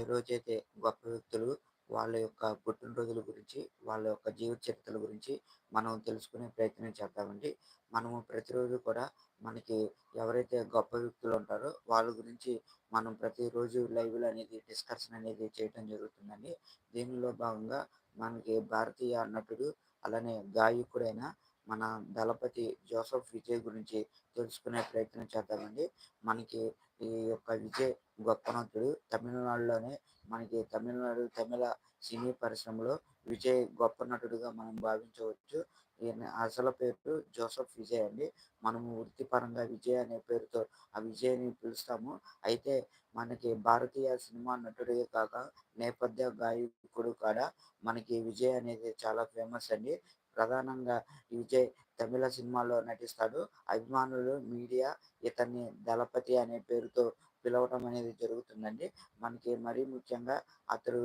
రోజైతే గొప్ప వ్యక్తులు వాళ్ళ యొక్క పుట్టినరోజుల గురించి, వాళ్ళ యొక్క జీవిత చరిత్రల గురించి మనం తెలుసుకునే ప్రయత్నం చేద్దామండి. మనము ప్రతిరోజు కూడా మనకి ఎవరైతే గొప్ప వ్యక్తులు ఉంటారో వాళ్ళ గురించి మనం ప్రతిరోజు లైవ్‌లో అనేది డిస్కషన్ అనేది చేయటం జరుగుతుందండి. దీనిలో భాగంగా మనకి భారతీయ నటుడు, అలానే గాయకుడైన మన దళపతి జోసఫ్ విజయ్ గురించి తెలుసుకునే ప్రయత్నం చేద్దామండి. మనకి ఈ యొక్క విజయ్ గొప్ప నటుడు. తమిళనాడులోనే మనకి తమిళనాడు తమిళ సినీ పరిశ్రమలో విజయ్ గొప్ప నటుడిగా మనం భావించవచ్చు. ఈయన అసలు పేరు జోసఫ్ విజయ్ అండి. మనము వృత్తిపరంగా విజయ్ అనే పేరుతో ఆ విజయ్‌ని పిలుస్తాము. అయితే మనకి భారతీయ సినిమా నటుడే కాక నేపథ్య గాయకుడు కూడా మనకి విజయ్ అనేది చాలా ఫేమస్ అండి. ప్రధానంగా విజయ్ తమిళ సినిమాలో నటిస్తాడు. అభిమానులు, మీడియా ఇతన్ని దళపతి అనే పేరుతో పిలవటం అనేది జరుగుతుందండి. మనకి మరీ ముఖ్యంగా అతడు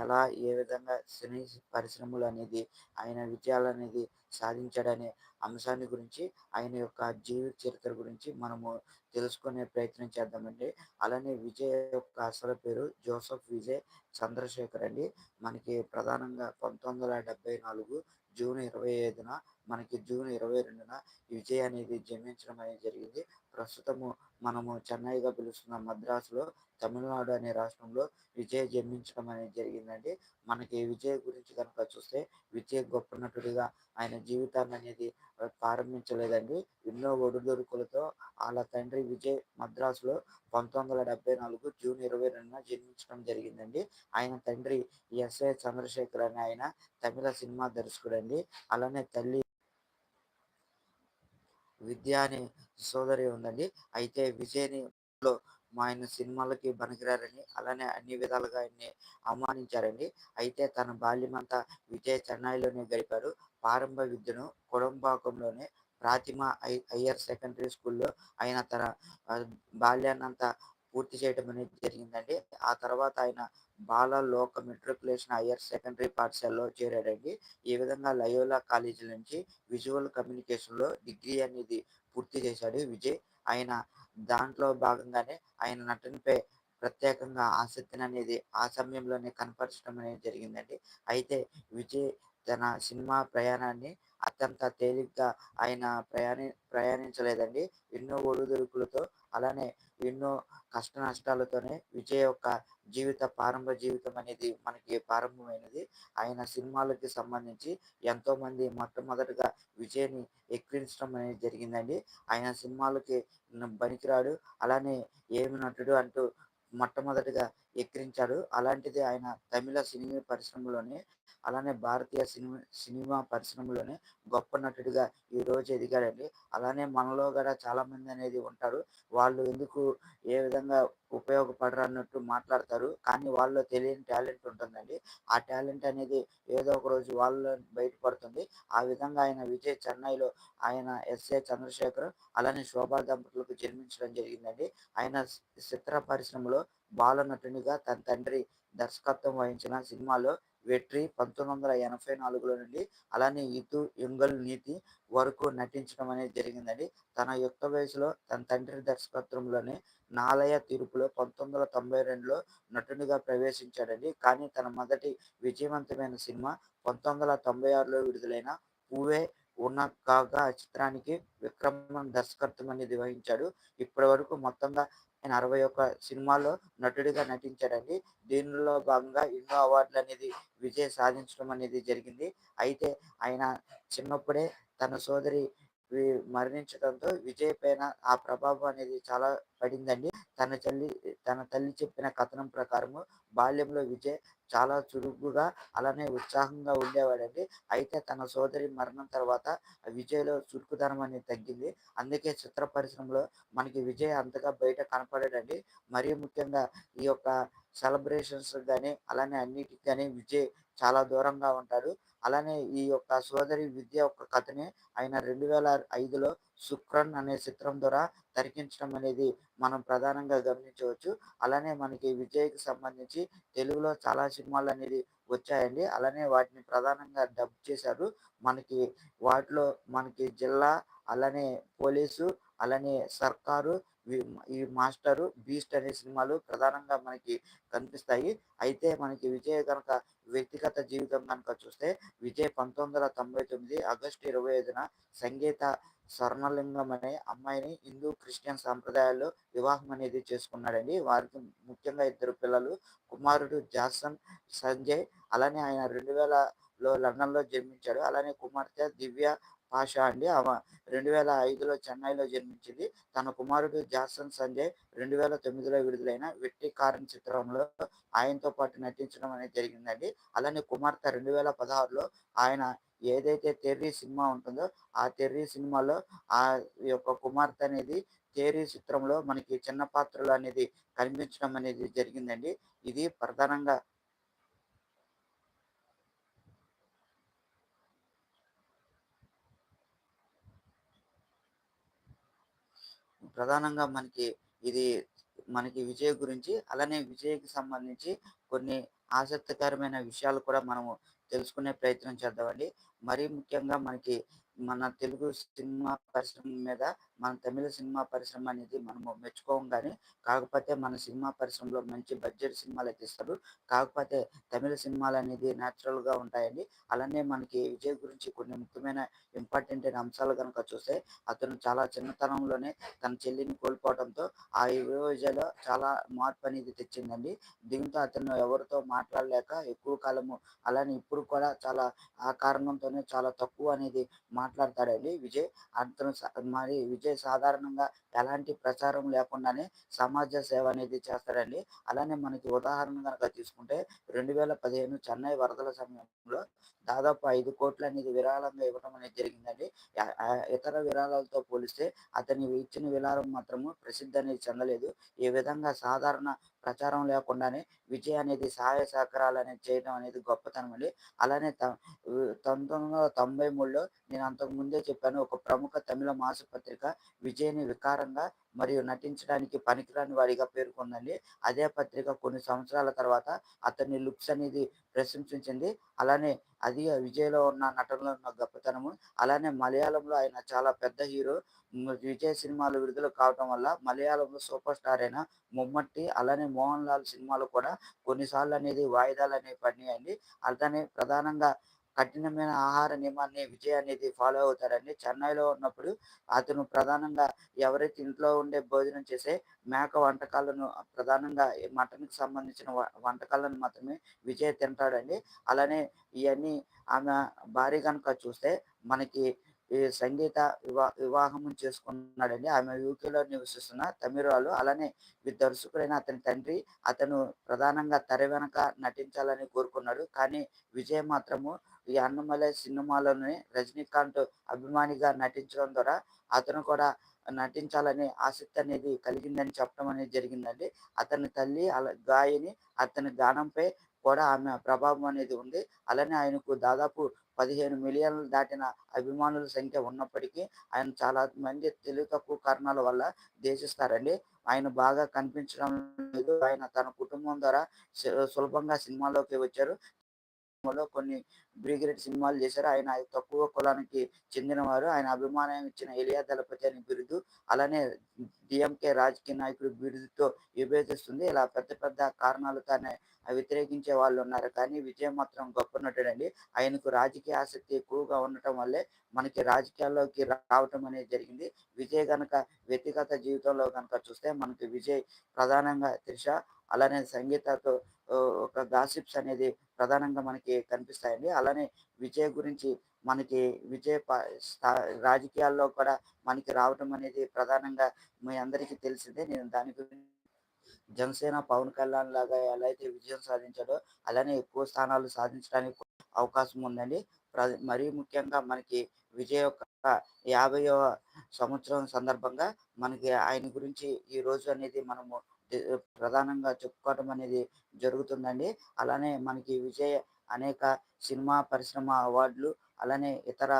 ఎలా, ఏ విధంగా సినీ పరిశ్రమలు అనేది ఆయన విజయాలనేది సాధించాడనే అంశాన్ని గురించి, ఆయన యొక్క జీవిత చరిత్ర గురించి మనము తెలుసుకునే ప్రయత్నం చేద్దామండి. అలానే విజయ్ యొక్క అసలు పేరు జోసఫ్ విజయ్ చంద్రశేఖర్ అండి. మనకి ప్రధానంగా 1974 జూన్ 25న మనకి జూన్ 22న విజయ్ అనేది జన్మించడం అనేది జరిగింది. ప్రస్తుతము మనము చెన్నైగా పిలుస్తున్న మద్రాసులో తమిళనాడు అనే రాష్ట్రంలో విజయ్ జన్మించడం అనేది జరిగిందండి. మనకి విజయ్ గురించి కనుక చూస్తే విజయ్ గొప్ప నటుడిగా ఆయన జీవితాన్ని అనేది ప్రారంభించలేదండి. ఎన్నో ఒడిదుడుకులతో వాళ్ళ తండ్రి విజయ్ మద్రాసులో 1974 జూన్ 22న జన్మించడం జరిగిందండి. ఆయన తండ్రి ఎస్.ఏ. చంద్రశేఖర్ అనే ఆయన తమిళ సినిమా దర్శకుడండి. అలానే తల్లి విద్య అనే సోదరి ఉందండి. అయితే విజయ్‌ని మా ఆయన సినిమాలకి పనికిరారని, అలానే అన్ని విధాలుగా ఆయన్ని అవమానించారండి. అయితే తన బాల్యమంతా విజయ్ చెన్నైలోనే గడిపారు ప్రారంభ విద్యను కొడంబాకంలోనే ప్రాతిమ హై హైయ్యర్ సెకండరీ స్కూల్‌లో ఆయన తన బాల్యాన్నంతా పూర్తి చేయటం అనేది జరిగిందండి. ఆ తర్వాత ఆయన బాల లోక మెట్రికులేషన్ హయ్యర్ సెకండరీ పాఠశాలలో చేరాడండి. ఈ విధంగా లయోలా కాలేజీ నుంచి విజువల్ కమ్యూనికేషన్‌లో డిగ్రీ అనేది పూర్తి చేశాడు విజయ్. ఆయన దాంట్లో భాగంగానే ఆయన నటనపై ప్రత్యేకంగా ఆసక్తిని అనేది ఆ సమయంలోనే కనపరచడం అనేది జరిగిందండి. అయితే విజయ్ తన సినిమా ప్రయాణాన్ని అత్యంత తేలిగ్గా ఆయన ప్రయాణి ప్రయాణించలేదండి. ఎన్నో ఒడిదుడుకులతో, అలానే ఎన్నో కష్ట నష్టాలతోనే విజయ్ యొక్క జీవిత ప్రారంభ జీవితం అనేది మనకి ప్రారంభమైనది. ఆయన సినిమాలకి సంబంధించి ఎంతోమంది మొట్టమొదటగా విజయ్‌ని ఎక్కిరించడం అనేది జరిగిందండి. ఆయన సినిమాలకి న పనికిరాడు, అలానే ఏమి నటుడు అంటూ మొట్టమొదటిగా ఎక్కిరించాడు. అలాంటిది ఆయన తమిళ సినిమా పరిశ్రమలోనే, అలానే భారతీయ సినిమా సినిమా పరిశ్రమలోనే గొప్ప నటుడిగా ఈరోజు ఎదిగాడండి. అలానే మనలో కూడా చాలామంది అనేది ఉంటారు. వాళ్ళు ఎందుకు ఏ విధంగా ఉపయోగపడరు అన్నట్టు మాట్లాడతారు. కానీ వాళ్ళలో తెలియని టాలెంట్ ఉంటుందండి. ఆ టాలెంట్ అనేది ఏదో ఒక రోజు వాళ్ళలో బయటపడుతుంది. ఆ విధంగా ఆయన విజయ్ చెన్నైలో ఆయన ఎస్.ఏ. చంద్రశేఖర్, అలానే శోభా దంపతులకు జన్మించడం జరిగిందండి. ఆయన చిత్ర పరిశ్రమలో బాల నటునిగా తన తండ్రి దర్శకత్వం వహించిన సినిమాలో 'వెట్రి' 1984లో నుండి అలానే ఇతు యుంగల్ నీతి' వరకు నటించడం అనేది జరిగిందండి. తన యుక్త వయసులో తన తండ్రి దర్శకత్వంలోనే 'నాలయ తిరుపు'లో 1992లో నటునిగా ప్రవేశించాడండి. కానీ తన మొదటి విజయవంతమైన సినిమా 1996లో విడుదలైన 'పూవే కాగా చిత్రానికి విక్రమన్ దర్శకత్వం అనేది వహించాడు. ఇప్పటి వరకు మొత్తంగా ఆయన 61 సినిమాల్లో నటుడిగా నటించాడండి. దీనిలో భాగంగా ఎన్నో అవార్డులనేది విజయం సాధించడం అనేది జరిగింది. అయితే ఆయన చిన్నప్పుడే తన సోదరి మరణించడంతో విజయ్ పైన ఆ ప్రభావం అనేది చాలా పడిందండి. తన తల్లి తన తల్లి చెప్పిన కథనం ప్రకారము బాల్యంలో విజయ్ చాలా చురుకుగా, అలానే ఉత్సాహంగా ఉండేవాడండి. అయితే తన సోదరి మరణం తర్వాత విజయ్‌లో చురుకుదనం అనేది తగ్గింది. అందుకే చిత్ర పరిశ్రమలో మనకి విజయ్ అంతగా బయట కనపడడండి. మరీ ముఖ్యంగా ఈ యొక్క సెలబ్రేషన్స్ కానీ అలానే అన్నిటికి కానీ విజయ్ చాలా దూరంగా ఉంటాడు. అలానే ఈ యొక్క సోదరి విద్య యొక్క కథని ఆయన 2005లో 'శుక్రన్' అనే చిత్రం ద్వారా తరికించడం అనేది మనం ప్రధానంగా గమనించవచ్చు. అలానే మనకి విజయ్‌కి సంబంధించి తెలుగులో చాలా సినిమాలు అనేది వచ్చాయండి. అలానే వాటిని ప్రధానంగా డబ్ చేశారు. మనకి వాటిలో మనకి 'జిల్లా', అలానే 'పోలీసు', అలానే 'సర్కారు', ఈ మాస్టరు బీస్ట్ అనే సినిమాలు ప్రధానంగా మనకి కనిపిస్తాయి. అయితే మనకి విజయ్ కనుక వ్యక్తిగత జీవితం కనుక చూస్తే విజయ్ పంతొమ్మిది వందల తొంభై తొమ్మిది ఆగస్టు ఇరవై ఐదున సంగీత స్వర్ణలింగం అనే అమ్మాయిని హిందూ క్రిస్టియన్ సాంప్రదాయాల్లో వివాహం అనేది చేసుకున్నాడండి. వారికి ముఖ్యంగా ఇద్దరు పిల్లలు కుమారుడు జాసన్ సంజయ్ అలానే ఆయన రెండు వేలలో లండన్లో జన్మించాడు. అలానే కుమార్తె దివ్య పాషా అండి. ఆమె రెండు వేల ఐదులో చెన్నైలో జన్మించింది. తన కుమారుడు జాసన్ సంజయ్ రెండు వేల తొమ్మిదిలో విడుదలైన వెట్టి కారన్ చిత్రంలో ఆయనతో పాటు నటించడం అనేది జరిగిందండి. అలానే కుమార్తె రెండు వేల పదహారులో ఆయన ఏదైతే తెర్రీ సినిమా ఉంటుందో ఆ తెర్రీ సినిమాలో ఆ యొక్క కుమార్తె అనేది తేరీ చిత్రంలో మనకి చిన్న పాత్రలు అనేది కనిపించడం అనేది జరిగిందండి. ఇది ప్రధానంగా ప్రధానంగా మనకి ఇది మనకి విజయ్ గురించి అలానే విజయ్కి సంబంధించి కొన్ని ఆసక్తికరమైన విషయాలు కూడా మనము తెలుసుకునే ప్రయత్నం చేద్దామండి. మరీ ముఖ్యంగా మనకి మన తెలుగు సినిమా పరిశ్రమ మీద మన తమిళ సినిమా పరిశ్రమ అనేది మనము మెచ్చుకోం కానీ కాకపోతే మన సినిమా పరిశ్రమలో మంచి బడ్జెట్ సినిమాలు అయితే ఇస్తారు. కాకపోతే తమిళ సినిమాలు అనేది న్యాచురల్గా ఉంటాయండి. అలానే మనకి విజయ్ గురించి కొన్ని ముఖ్యమైన ఇంపార్టెంట్ అయిన అంశాలు కనుక చూస్తే అతను చాలా చిన్నతనంలోనే తన చెల్లిని కోల్పోవడంతో ఆ విజయలో చాలా మార్పు అనేది తెచ్చిందండి. దీంతో అతను ఎవరితో మాట్లాడలేక ఎక్కువ కాలము అలానే ఇప్పుడు కూడా చాలా ఆ కారణంతోనే చాలా తక్కువ అనేది మాట్లాడతాడండి. విజయ్ అతను మరి విజయ్ సాధారణంగా ఎలాంటి ప్రచారం లేకుండానే సమాజ సేవ అనేది చేస్తాడండి. అలానే మనకి ఉదాహరణ కనుక తీసుకుంటే రెండు వేల పదిహేను చెన్నై వరదల సమయంలో దాదాపు ఐదు కోట్లు అనేది విరాళంగా ఇవ్వడం అనేది జరిగిందండి. ఇతర విరాళాలతో పోలిస్తే అతని ఇచ్చిన విరాళం మాత్రము ప్రసిద్ధి అనేది చెందలేదు. ఈ విధంగా సాధారణ ప్రచారం లేకుండానే విజయ్ అనేది సహాయ సహకారాలు అనేది చేయడం అనేది గొప్పతనం అండి అలానే పంతొమ్మిది వందల తొంభై మూడులో నేను అంతకు ముందే చెప్పాను ఒక ప్రముఖ తమిళ మాసపత్రిక విజయ్ని వికారంగా మరియు నటించడానికి పనికిరాని వాడిగా పేర్కొందండి. అదే పత్రిక కొన్ని సంవత్సరాల తర్వాత అతని లుక్స్ అనేది ప్రశంసించింది. అలానే అది విజయ్లో ఉన్న నటనలో ఉన్న గొప్పతనము అలానే మలయాళంలో ఆయన చాలా పెద్ద హీరో. విజయ్ సినిమాలు విడుదల కావటం వల్ల మలయాళంలో సూపర్ స్టార్ అయిన ముమ్మట్టి అలానే మోహన్ లాల్ సినిమాలు కూడా కొన్నిసార్లు అనేది వాయిదాలు అనేవి పడినాయండి. అలానే ప్రధానంగా కఠినమైన ఆహార నియమాన్ని విజయ్ అనేది ఫాలో అవుతారండి. చెన్నైలో ఉన్నప్పుడు అతను ప్రధానంగా ఎవరైతే ఇంట్లో ఉండే భోజనం చేసే మేక వంటకాలను ప్రధానంగా మటన్కి సంబంధించిన వంటకాలను మాత్రమే విజయ్ తింటాడండి. అలానే ఇవన్నీ ఆమె భార్య కనుక చూస్తే మనకి ఈ సంగీత వివా వివాహం చేసుకున్నాడండి. ఆమె యూకేలో నివసిస్తున్న తమిళరాలు. అలానే దర్శకుడైన అతని తండ్రి అతను ప్రధానంగా తెర వెనక నటించాలని కోరుకున్నాడు. కానీ విజయ్ మాత్రము ఈ అన్నమలై సినిమాలోనే రజనీకాంత్ అభిమానిగా నటించడం ద్వారా అతను కూడా నటించాలనే ఆసక్తి అనేది కలిగిందని చెప్పడం అనేది జరిగిందండి. అతని తల్లి అలా గాయని అతని గానంపై కూడా ఆమె ప్రభావం అనేది ఉంది. అలానే ఆయనకు దాదాపు పదిహేను మిలియన్లు దాటిన అభిమానుల సంఖ్య ఉన్నప్పటికీ ఆయన చాలా మంది తెలివి తక్కువ కారణాల వల్ల దేశిస్తారండి ఆయన బాగా కనిపించడం లేదు. ఆయన తన కుటుంబం ద్వారా సులభంగా సినిమాలోకి వచ్చారు. సినిమాలో కొన్ని బ్రిగేడ్ సినిమాలు చేశారు. ఆయన తక్కువ కులానికి చెందినవారు. ఆయన అభిమానం ఇచ్చిన ఎలియా దళపతి అని బిరుదు అలానే డిఎంకే రాజకీయ నాయకుడు బిరుదుతో విభేదిస్తుంది. ఇలా పెద్ద పెద్ద కారణాలతో వ్యతిరేకించే వాళ్ళు ఉన్నారు. కానీ విజయ్ మాత్రం గొప్ప నటుడండి. ఆయనకు రాజకీయ ఆసక్తి ఎక్కువగా ఉండటం వల్లే మనకి రాజకీయాల్లోకి రావటం అనేది జరిగింది. విజయ్ గనక వ్యక్తిగత జీవితంలో కనుక చూస్తే మనకి విజయ్ ప్రధానంగా త్రిష అలానే సంగీతతో ఒక గాసిప్స్ అనేది ప్రధానంగా మనకి కనిపిస్తాయండి. అలానే విజయ్ గురించి మనకి విజయ్ రాజకీయాల్లో కూడా మనకి రావటం అనేది ప్రధానంగా మీ అందరికీ తెలిసిందే. నేను దాని గురించి జనసేన పవన్ కళ్యాణ్ లాగా ఎలా అయితే విజయం సాధించాడో అలానే ఎక్కువ స్థానాలు సాధించడానికి అవకాశం ఉందండి. మరీ ముఖ్యంగా మనకి విజయ్ యొక్క యాభైవ సంవత్సరం సందర్భంగా మనకి ఆయన గురించి ఈ రోజు అనేది మనము ప్రధానంగా చెప్పుకోవటం అనేది జరుగుతుందండి. అలానే మనకి విజయ్ అనేక సినిమా పరిశ్రమ అవార్డులు అలానే ఇతర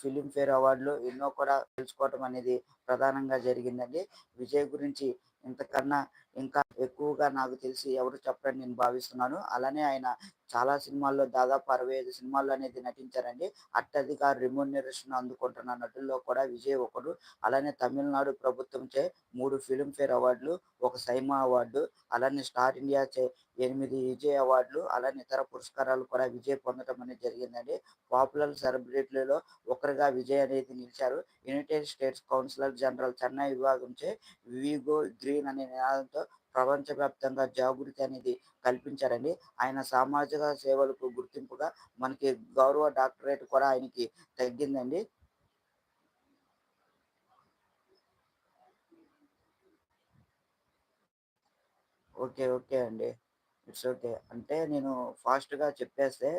ఫిలింఫేర్ అవార్డులు ఎన్నో కూడా తెలుసుకోవటం అనేది ప్రధానంగా జరిగిందండి. విజయ్ గురించి ఇంతకన్నా ఇంకా ఎక్కువగా నాకు తెలిసి ఎవరు చెప్పరని నేను భావిస్తున్నాను. అలానే ఆయన చాలా సినిమాల్లో దాదాపు 65 సినిమాల్లో అనేది నటించారండి. అత్యధిక రెమ్యూనరేషన్ అందుకుంటున్న నటుల్లో కూడా విజయ్ ఒకడు. అలానే తమిళనాడు ప్రభుత్వంచే మూడు ఫిల్మ్‌ఫేర్ అవార్డులు, ఒక సైమా అవార్డు, అలానే స్టార్ ఇండియా చే ఎనిమిది విజయ్ అవార్డులు, అలానే ఇతర పురస్కారాలు కూడా విజయ్ పొందడం అనేది జరిగిందండి. పాపులర్ సెలబ్రిటీలలో ఒకరుగా విజయ్ అనేది నిలిచారు. United States councillor general Chennai విభాగంచే Vigo green' అనే నినాదంతో ప్రపంచవ్యాప్తంగా జాగృతి అనేది కల్పించారండి. ఆయన సామాజిక సేవలకు గుర్తింపుగా మనకి గౌరవ డాక్టరేట్ కూడా ఆయనకి తగ్గిందండి. ఓకే. ఓకే అండి. It's okay. అంటే నేను ఫాస్ట్‌గా చెప్పేస్తే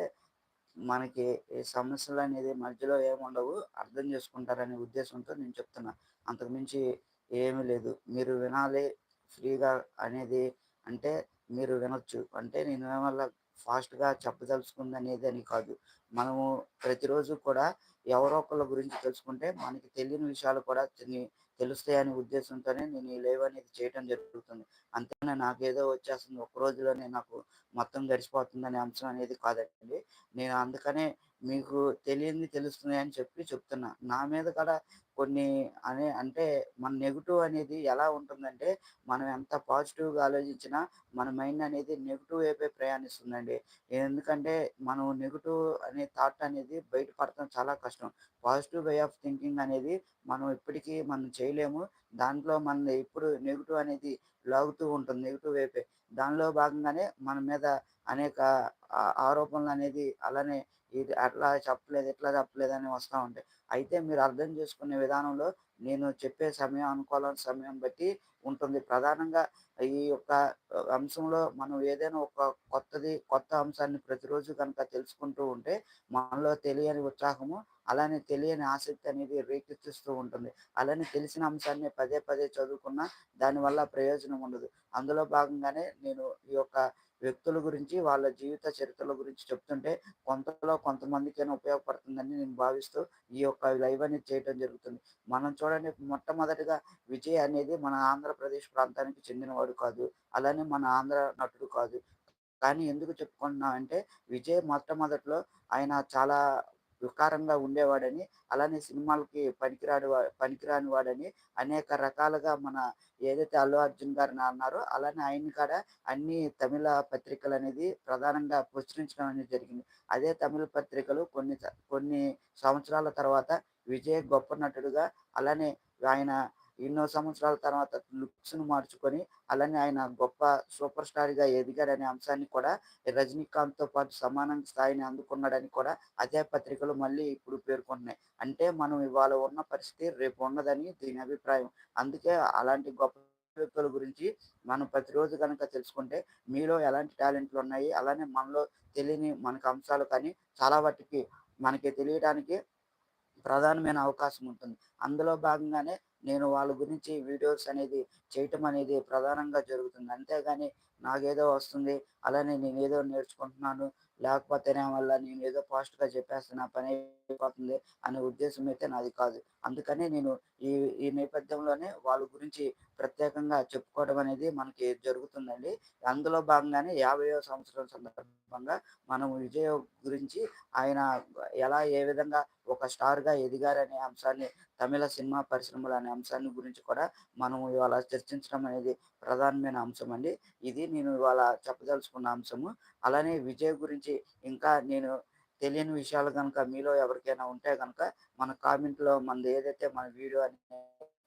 మనకి ఈ సమస్యలనేది మధ్యలో ఏముండవు. అర్థం చేసుకుంటారనే ఉద్దేశంతో నేను చెప్తున్నా. అంతకుమించి ఏమీ లేదు. మీరు వినాలి ఫ్రీగా అనేది అంటే మీరు వినొచ్చు. అంటే నేను వల్ల ఫాస్ట్‌గా చెప్పదలుచుకుంది అనేది అని కాదు. మనము ప్రతిరోజు కూడా ఎవరో ఒకళ్ళ గురించి తెలుసుకుంటే మనకి తెలియని విషయాలు కూడా తెలుస్తాయనే ఉద్దేశంతోనే నేను ఈ లైవ్ అనేది చేయటం జరుగుతుంది. అంతేనా నాకేదో వచ్చేస్తుంది ఒక రోజులోనే నాకు మొత్తం గడిచిపోతుందనే అంశం అనేది కాదండి. నేను అందుకనే మీకు తెలియంది తెలుస్తుంది అని చెప్పి చెప్తున్నా. నా మీద కూడా కొన్ని అనే అంటే మన నెగిటివ్ అనేది ఎలా ఉంటుందంటే మనం ఎంత పాజిటివ్‌గా ఆలోచించినా మన మైండ్ అనేది నెగిటివ్ వైపే ప్రయాణిస్తుందండి. ఎందుకంటే మనం నెగిటివ్ అనే థాట్ అనేది బయటపడటం చాలా కష్టం. పాజిటివ్ వే ఆఫ్ థింకింగ్ అనేది మనం ఇప్పటికీ మనం చేయలేము. దాంట్లో మన ఇప్పుడు నెగిటివ్ అనేది లాగుతూ ఉంటుంది నెగిటివ్ వైపే. దానిలో భాగంగానే మన మీద అనేక ఆరోపణలు అనేది అలానే ఇది అట్లా చెప్పలేదు, ఇట్లా అని వస్తూ ఉంటాయి. అయితే మీరు అర్థం చేసుకునే విధానంలో నేను చెప్పే సమయం అనుకోవాలని సమయం బట్టి ఉంటుంది. ప్రధానంగా ఈ యొక్క అంశంలో మనం ఏదైనా ఒక కొత్తది కొత్త అంశాన్ని ప్రతిరోజు కనుక తెలుసుకుంటూ ఉంటే మనలో తెలియని ఉత్సాహము, అలానే తెలియని ఆసక్తి అనేది రేకెత్తిస్తూ ఉంటుంది. అలానే తెలిసిన అంశాన్ని పదే పదే చదువుకున్నా దానివల్ల ప్రయోజనం ఉండదు. అందులో భాగంగానే నేను ఈ యొక్క వ్యక్తుల గురించి, వాళ్ళ జీవిత చరిత్రల గురించి చెప్తుంటే కొంతలో కొంతమందికైనా ఉపయోగపడుతుందని నేను భావిస్తూ ఈ యొక్క లైవ్ అనేది చేయటం జరుగుతుంది. మనం చూడండి మొట్టమొదటిగా విజయ్ అనేది మన ఆంధ్రప్రదేశ్ ప్రాంతానికి చెందినవాడు కాదు. అలానే మన ఆంధ్ర నటుడు కాదు. కానీ ఎందుకు చెప్పుకుంటున్నామంటే విజయ్ మొట్టమొదట్లో ఆయన చాలా వికారంగా ఉండేవాడని, అలానే సినిమాలకి పనికిరాడు పనికిరాని వాడని అనేక రకాలుగా మన ఏదైతే అల్లు అర్జున్ గారు అన్నారో అలానే ఆయన కూడా అన్ని తమిళ పత్రికలు అనేది ప్రధానంగా ప్రచురించడం అనేది జరిగింది. అదే తమిళ పత్రికలు కొన్ని కొన్ని సంవత్సరాల తర్వాత విజయ్ గొప్ప నటుడుగా అలానే ఆయన ఎన్నో సంవత్సరాల తర్వాత లుక్స్ను మార్చుకొని అలానే ఆయన గొప్ప సూపర్ స్టార్‌గా ఎదిగాడనే అంశాన్ని కూడా రజనీకాంత్‌తో పాటు సమానం స్థాయిని అందుకున్నాడని కూడా అదే పత్రికలు మళ్ళీ ఇప్పుడు పేర్కొన్నాయి అంటే మనం ఇవాళ ఉన్న పరిస్థితి రేపు ఉండదని దీని అభిప్రాయం. అందుకే అలాంటి గొప్ప వ్యక్తుల గురించి మనం ప్రతిరోజు కనుక తెలుసుకుంటే మీలో ఎలాంటి టాలెంట్లు ఉన్నాయి, అలానే మనలో తెలియని మనకు అంశాలు కానీ చాలా వాటికి మనకి తెలియడానికి ప్రధానమైన అవకాశం ఉంటుంది. అందులో భాగంగానే నేను వాళ్ళ గురించి వీడియోస్ అనేది చేయటం అనేది ప్రధానంగా జరుగుతుంది. అంతేగాని నాకేదో వస్తుంది, అలానే నేనేదో నేర్చుకుంటున్నాను, లేకపోతే నా వల్ల ఏదో ఫాస్ట్‌గా చెప్పేస్తే నా పని అయిపోతుంది అనే ఉద్దేశం అయితే నాది కాదు. అందుకనే నేను ఈ ఈ నేపథ్యంలోనే వాళ్ళ గురించి ప్రత్యేకంగా చెప్పుకోవడం అనేది మనకి జరుగుతుందండి. అందులో భాగంగానే 50వ సంవత్సరం సందర్భంగా మనం విజయ గురించి ఆయన ఎలా ఏ విధంగా ఒక స్టార్‌గా ఎదిగారనే అంశాన్ని తమిళ సినిమా పరిశ్రమలు అనే అంశాన్ని గురించి కూడా మనం ఇవాళ చర్చించడం అనేది ప్రధానమైన అంశం అండి. ఇది నేను ఇవాళ చెప్పదలుచుకున్న అంశము. అలానే విజయ్ గురించి ఇంకా నేను తెలియని విషయాలు కనుక మీలో ఎవరికైనా ఉంటే కనుక మన కామెంట్‌లో మనది ఏదైతే మన వీడియో అనేది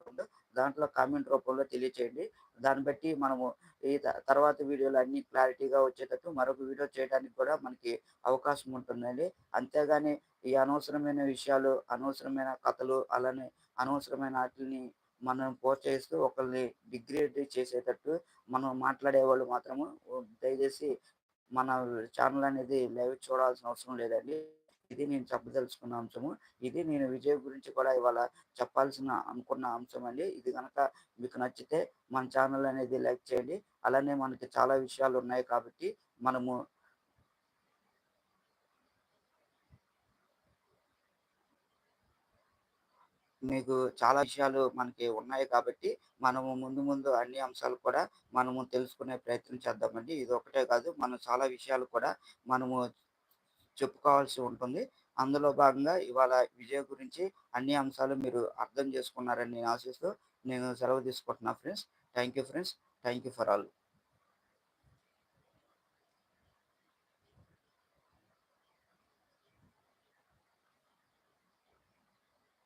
ఉందో దాంట్లో కామెంట్ రూపంలో తెలియచేయండి. దాన్ని బట్టి మనము ఈ త తర్వాత వీడియోలు అన్ని క్లారిటీగా వచ్చేటట్టు మరొక వీడియో చేయడానికి కూడా మనకి అవకాశం ఉంటుందండి. అంతేగాని ఈ అనవసరమైన విషయాలు, అనవసరమైన కథలు, అలానే అనవసరమైన వాటిని మనం ప్రోత్సహిస్తూ ఒకరిని డిగ్రేడ్ చేసేటట్టు మనం మాట్లాడే వాళ్ళు మాత్రము దయచేసి మన ఛానల్ అనేది లైవ్ చూడాల్సిన అవసరం లేదండి. ఇది నేను చెప్పదలుచుకున్న అంశము. ఇది నేను విజయ్ గురించి కూడా ఇవాళ చెప్పాల్సిన అనుకున్న అంశం అండి. ఇది కనుక మీకు నచ్చితే మన ఛానల్ అనేది లైక్ చేయండి. అలానే మనకి చాలా విషయాలు ఉన్నాయి కాబట్టి మనము మీకు చాలా విషయాలు మనకి ఉన్నాయి కాబట్టి, మనము ముందు ముందు అన్ని అంశాలు కూడా మనము తెలుసుకునే ప్రయత్నం చేద్దామండి. ఇది ఒకటే కాదు, మనం చాలా విషయాలు కూడా మనము చెప్పుకోవాల్సి ఉంటుంది. అందులో భాగంగా ఇవాళ విజయ్ గురించి అన్ని అంశాలు మీరు అర్థం చేసుకున్నారని నేను ఆశిస్తూ, నేను సెలవు తీసుకుంటున్నా friends. Thank you friends. Thank you for all.